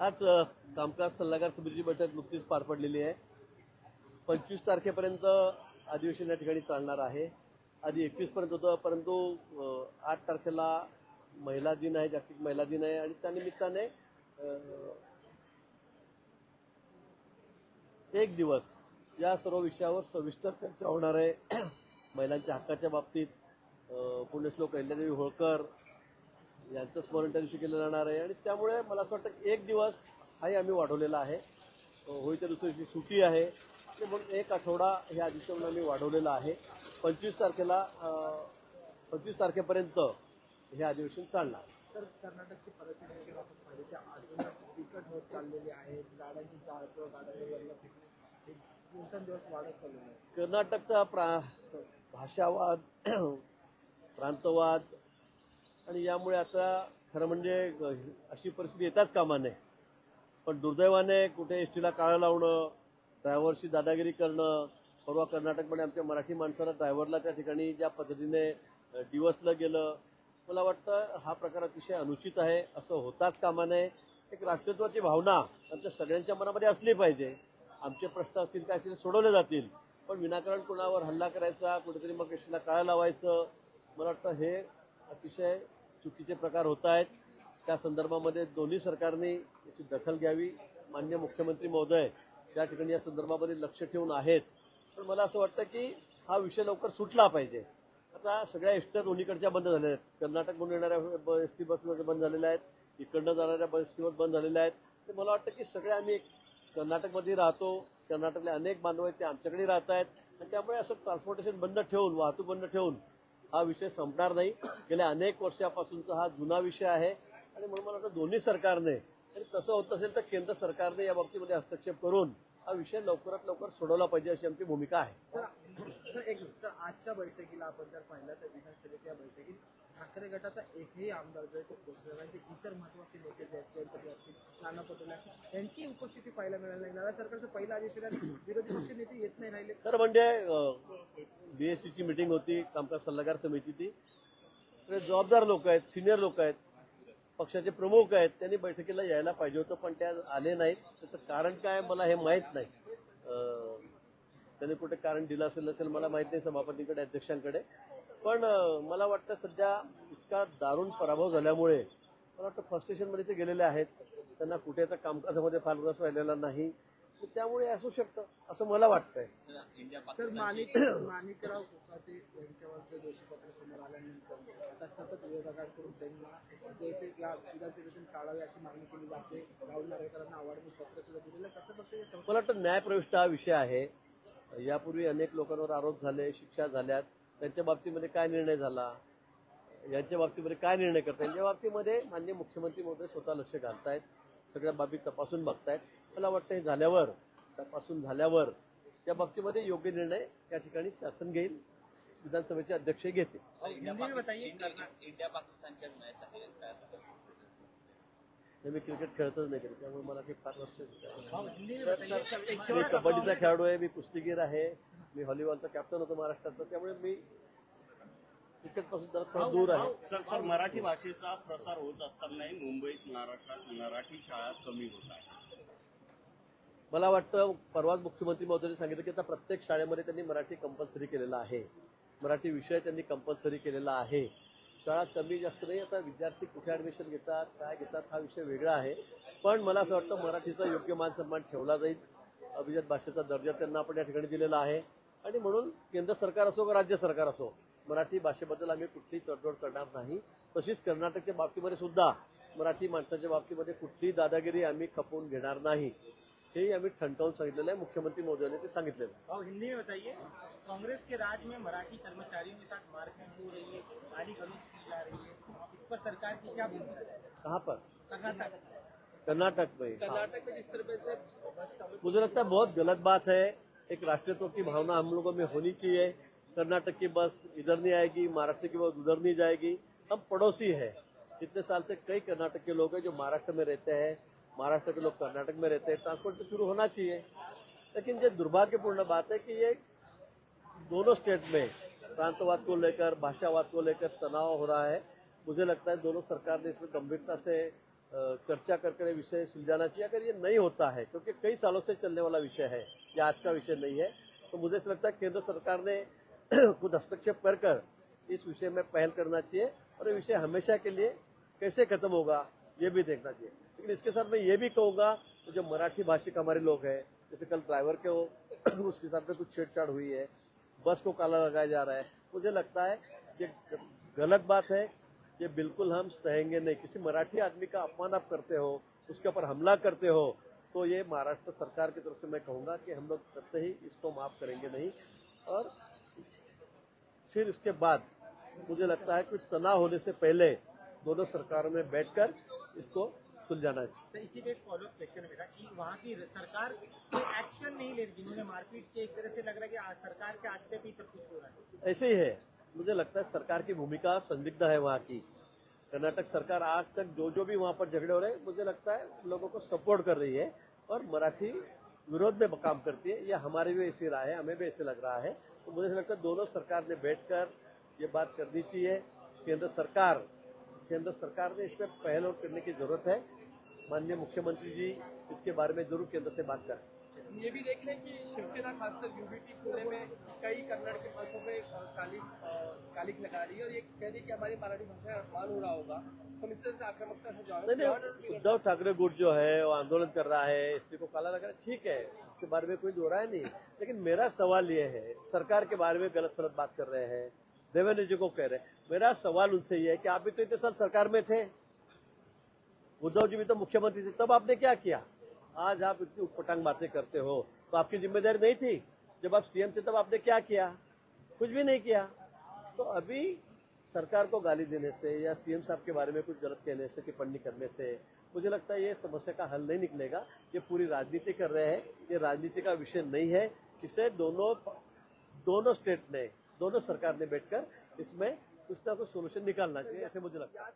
आज कामकाज सल्लागार समितीची बैठक नुकतीच पार पडलेली आहे. पंचवीस तारखेपर्यंत अधिवेशन या ठिकाणी चालणार आहे. आधी एकवीसपर्यंत होतं परंतु आठ तारखेला महिला दिन आहे जागतिक महिला दिन आहे आणि त्यानिमित्ताने एक दिवस या सर्व विषयावर सविस्तर चर्चा होणार आहे. महिलांच्या हक्काच्या बाबतीत पुण्यश्लोक अहिल्यादेवी होळकर यांचं स्मरण त्या दिवशी केलं जाणार आहे. आणि त्यामुळे मला असं वाटतं एक दिवस हाही आम्ही वाढवलेला आहे. होळीच्या दुसऱ्या दिवशी सुट्टी आहे ते म्हणून एक आठवडा हे अधिवेशन आम्ही वाढवलेलं आहे. पंचवीस तारखेला पंचवीस तारखेपर्यंत हे अधिवेशन चालणार. सर कर्नाटकची परिस्थिती जर आपण पाहिली? तर अजूनच बिकट होत चाललेली आहे. गाड्यांची जाळपोळ गाड्यांवरला फेकणे दिवसेंदिवस वाढत चाललेलं आहे. कर्नाटकचा प्रा भाषावाद प्रांतवाद आणि यामुळे आता खरं म्हणजे अशी परिस्थिती येताच कामा नये. पण दुर्दैवाने कुठे एस टीला काळं लावणं ड्रायव्हरशी दादागिरी करणं परवा कर्नाटकमध्ये आमच्या मराठी माणसाला ड्रायव्हरला त्या ठिकाणी ज्या पद्धतीने दिवसलं डिवसलं गेलं मला वाटतं हा प्रकार अतिशय अनुचित आहे असं होताच कामा नये. एक राष्ट्रत्वाची भावना आमच्या सगळ्यांच्या मनामध्ये असली पाहिजे. आमचे प्रश्न असतील काय असतील सोडवले जातील. पण विनाकारण कुणावर हल्ला करायचा कुठेतरी मग एसटीला काळं लावायचं मला वाटतं हे अतिशय चुकीचे प्रकार होत आहेत. त्या संदर्भामध्ये दोन्ही सरकारने याची दखल घ्यावी. मान्य मुख्यमंत्री महोदय त्या ठिकाणी या संदर्भामध्ये लक्ष ठेवून आहेत. पण मला असं वाटतं की हा विषय लवकर सुटला पाहिजे. आता सगळ्या एसट्या दोन्हीकडच्या बंद झालेल्या आहेत. कर्नाटकमधून येणाऱ्या एस टी बस बंद झालेल्या आहेत. इकडनं जाणाऱ्या बस टीवर बंद झालेल्या आहेत. ते मला वाटतं की सगळे आम्ही कर्नाटकमध्ये राहतो. कर्नाटकले अनेक बांधव आहेत ते आमच्याकडे राहत आहेत. आणि त्यामुळे असं ट्रान्सपोर्टेशन बंद ठेवून वाहतूक बंद ठेवून हा विषय संपणार नाही. गेल्या अनेक वर्षापासूनचा हा जुना विषय आहे. आणि म्हणून मला वाटतं दोन्ही सरकारने आणि तसं होत असेल तर केंद्र सरकारने या बाबतीमध्ये हस्तक्षेप करून हा विषय लवकरात लवकर सोडवला पाहिजे अशी आमची भूमिका आहे. सर एक सर आजच्या बैठकीला आपण जर पाहिलं तर विधानसभेच्या या बैठकीत ठाकरे गटाचा एकही आमदार जो आहे तो पोहोचलेला नाही. ते इतर महत्त्वाचे नेते जे आहेत असतील नाना पटोले यांची उपस्थिती पाहायला मिळाली नाही. नव्या सरकारचं पहिलं अधिवेशन विरोधी पक्ष नेते येत नाही राहिले. खरं म्हणजे बीएससीची मिटिंग होती कामकाज सल्लागार समितीची. सगळे जबाबदार लोक आहेत सिनियर लोक आहेत. पक्षाचे प्रमुख आहेत. त्यांनी बैठकीला यायला पाहिजे होतं पण त्या आले नाहीत. त्याचं कारण काय मला हे माहीत नाही. त्यांनी कुठे कारण दिलं असेल नसेल मला माहीत नाही सभापतींकडे अध्यक्षांकडे. पण मला वाटतं सध्या इतका दारुण पराभव झाल्यामुळे मला वाटतं फर्स्ट स्टेशनमध्ये ते गेलेले आहेत. त्यांना कुठे आता कामकाजामध्ये फार रस राहिलेला नाही. त्यामुळे असू शकतं असं मला वाटतंय. सर माणिक माणिकराव कोकाटे यांच्यावरचं दोषीपत्र समोर आल्यानंतर आता सतत विरोधकांकडून त्यांना जे ते या विधानसभेतून काढावे अशी मागणी केली जाते. राहुल नार्वेकरांना आवाडणी पत्र सुद्धा दिलेलं. कसं सम- मला वाटतं न्यायप्रविष्ट हा विषय आहे. यापूर्वी अनेक लोकांवर आरोप झाले शिक्षा झाल्यात. त्यांच्या बाबतीमध्ये काय निर्णय झाला? यांच्या बाबतीमध्ये काय निर्णय करतायत यांच्या बाबतीमध्ये मान्य मुख्यमंत्री महोदय स्वतः लक्ष घालतायत सगळ्या बाबी तपासून बघतायत. मला वाटतं हे झाल्यावर तपासून झाल्यावर त्या बाबतीमध्ये योग्य निर्णय या ठिकाणी शासन घेईल विधानसभेचे अध्यक्ष हिंदी में? हे क्रिकेट खेळतच नाही कधी त्यामुळे मला काही फार नसतं हिंदी में कबड्डीचा खेळाडू आहे मी कुस्तीगीर आहे मी व्हॉलीबॉलचा कॅप्टन होतो महाराष्ट्राचा त्यामुळे मी क्रिकेटपासून जरा थोडा दूर आहे. सर सर मराठी भाषेचा प्रसार होत असतानाही मुंबईत महाराष्ट्रात मराठी शाळा कमी होत आहेत मला वाटतं परवाच मुख्यमंत्री महोदयांनी सांगितलं की आता प्रत्येक शाळेमध्ये त्यांनी मराठी कंपल्सरी केलेला आहे. मराठी विषय त्यांनी कंपल्सरी केलेला आहे. शाळा कमी जास्त नाही आता विद्यार्थी कुठे ऍडमिशन घेतात काय घेतात हा विषय वेगळा आहे. पण मला असं वाटतं मराठीचा योग्य मान सन्मान ठेवला जाईल. अभिजात भाषेचा दर्जा त्यांना आपण या ठिकाणी दिलेला आहे. आणि म्हणून केंद्र सरकार असो का राज्य सरकार असो मराठी भाषेबद्दल आम्ही कुठलीही तडजोड करणार नाही. तशीच कर्नाटकच्या बाबतीमध्ये सुद्धा मराठी माणसाच्या बाबतीमध्ये कुठलीही दादागिरी आम्ही खपवून घेणार नाही. हेही आम्ही ठणकावून सांगितलेलं आहे. मुख्यमंत्री महोदयांनी ते सांगितलेलं आहे. और हिंदी में बताइए कांग्रेस के राज में मराठी कर्मचारियों के साथ मारपीट हो रही है गाली गलौज की जा रही है इस पर सरकार की क्या भूमिका है? कहाँ पर? कर्नाटक। कर्नाटक में। कर्नाटक में जिस तरह से मुझे लगता है बहुत गलत बात है। एक राष्ट्रीयत्व की भावना हम लोगों में होनी चाहिए। कर्नाटक की बस इधर नहीं आएगी, महाराष्ट्र की बस उधर नहीं जाएगी। हम पड़ोसी है। इतने साल से कई कर्नाटक के लोग हैं जो महाराष्ट्र में रहते हैं, महाराष्ट्र के लोग कर्नाटक में रहते हैं। ट्रांसपोर्ट तो शुरू होना चाहिए। लेकिन ये दुर्भाग्यपूर्ण बात है कि ये दोनों स्टेट में प्रांतवाद को लेकर, भाषावाद को लेकर तनाव हो रहा है। मुझे लगता है दोनों सरकार ने इसमें गंभीरता से चर्चा कर कर विषय सुलझाना चाहिए। अगर ये नहीं होता है, क्योंकि कई सालों से चलने वाला विषय है, ये आज का विषय नहीं है तो मुझे ऐसा लगता है केंद्र सरकार ने कुछ हस्तक्षेप कर कर इस विषय में पहल करना चाहिए और ये विषय हमेशा के लिए कैसे खत्म होगा, ये भी देखना चाहिए। लेकिन इसके साथ मैं ये भी कहूँगा तो जो मराठी भाषिक हमारे लोग हैं, जैसे कल ड्राइवर के हो, उसके साथ में कुछ छेड़छाड़ हुई है, बस को काला लगाया जा रहा है। मुझे लगता है ये गलत बात है ये बिल्कुल हम सहेंगे नहीं। किसी मराठी आदमी का अपमान आप करते हो, उसके ऊपर हमला करते हो तो ये महाराष्ट्र सरकार की तरफ़ से मैं कहूँगा कि हम लोग करते ही इसको माफ़ करेंगे नहीं। और फिर इसके बाद मुझे लगता है कि तनाव होने से पहले दोनों सरकारों में बैठकर इसको सुलझाना चाहिए तो इसी पे फॉलो क्वेश्चन मेरा कि वहाँ की सरकार एक्शन नहीं ले रही जिन्होंने मारपीट की एक तरह से लग रहा है कि आज सरकार के आस्ते पे ही सब कुछ हो रहा है। ऐसे ही है। मुझे लगता है सरकार की भूमिका संदिग्ध है वहाँ की। कर्नाटक सरकार आज तक जो जो भी वहाँ पर झगड़े हो रहे हैं मुझे लगता है लोगों को सपोर्ट कर रही है और मराठी विरोध में काम करती है, या हमारी भी ऐसी राय है, हमें भी ऐसे लग रहा है। तो मुझे ऐसा लगता है दोनों सरकार ने बैठकर ये बात करनी चाहिए। केंद्र सरकार केंद्र सरकार ने इसमें पहल और करने की ज़रूरत है। माननीय मुख्यमंत्री जी, इसके बारे में ज़रूर केंद्र से बात करें। ये भी देख लें कि शिवसेना खासकर यूबीटी पुणे में कई कन्नड़ के बसों पे कालिक कालिक लगा रही है और ये कह रही है कि हमारी मराठी भाषा का अपमान हो रहा होगा। हम इस तरह से आक्रामकता से जाओ नहीं नहीं उद्धव ठाकरे गुट जो है वो आंदोलन कर रहा है एसटी को काला लगा रहा है। ठीक है उसके बारे में कोई दो है नहीं। लेकिन मेरा सवाल ये है सरकार के बारे में गलत सलत बात कर रहे हैं देवेंद्र जी को कह रहे हैं। मेरा सवाल उनसे ये है कि आप भी तो इतने साल सरकार में थे। उद्धव जी भी तो मुख्यमंत्री थे तब आपने क्या किया? आज आप इतनी उटपटांग बातें करते हो तो आपकी ज़िम्मेदारी नहीं थी? जब आप सीएम थे, तब आपने क्या किया? कुछ भी नहीं किया। तो अभी सरकार को गाली देने से या सीएम साहब के बारे में कुछ गलत कहने से, टिप्पणी करने से, मुझे लगता है ये समस्या का हल नहीं निकलेगा। ये पूरी राजनीति कर रहे हैं। ये राजनीति का विषय नहीं है। इसे दोनों दोनों स्टेट ने, दोनों सरकार ने बैठकर इसमें कुछ ना कुछ सोल्यूशन निकालना चाहिए, ऐसे मुझे लगता है।